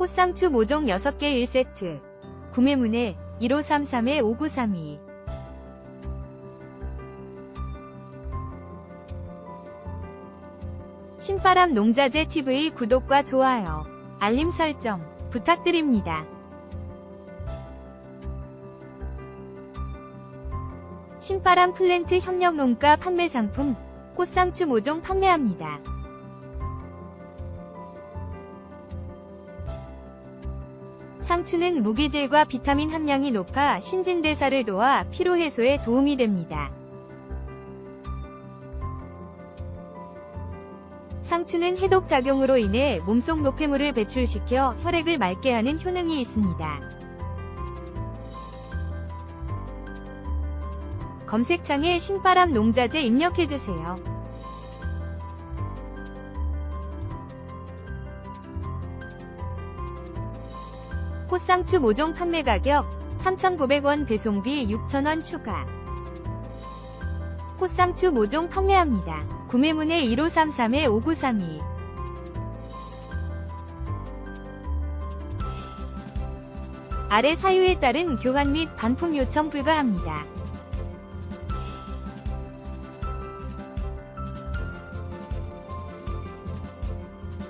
꽃상추 모종 6개 1세트. 구매문의 1533-5932. 신바람 농자재 TV 구독과 좋아요, 알림 설정 부탁드립니다. 신바람 플랜트 협력 농가 판매 상품 꽃상추 모종 판매합니다. 상추는 무기질과 비타민 함량이 높아 신진대사를 도와 피로 해소에 도움이 됩니다. 상추는 해독 작용으로 인해 몸속 노폐물을 배출시켜 혈액을 맑게 하는 효능이 있습니다. 검색창에 신바람 농자재 입력해주세요. 꽃상추 모종 판매 가격 3,900원 배송비 6,000원 추가. 꽃상추 모종 판매합니다. 구매문의 1533-5932. 아래 사유에 따른 교환 및 반품 요청 불가합니다.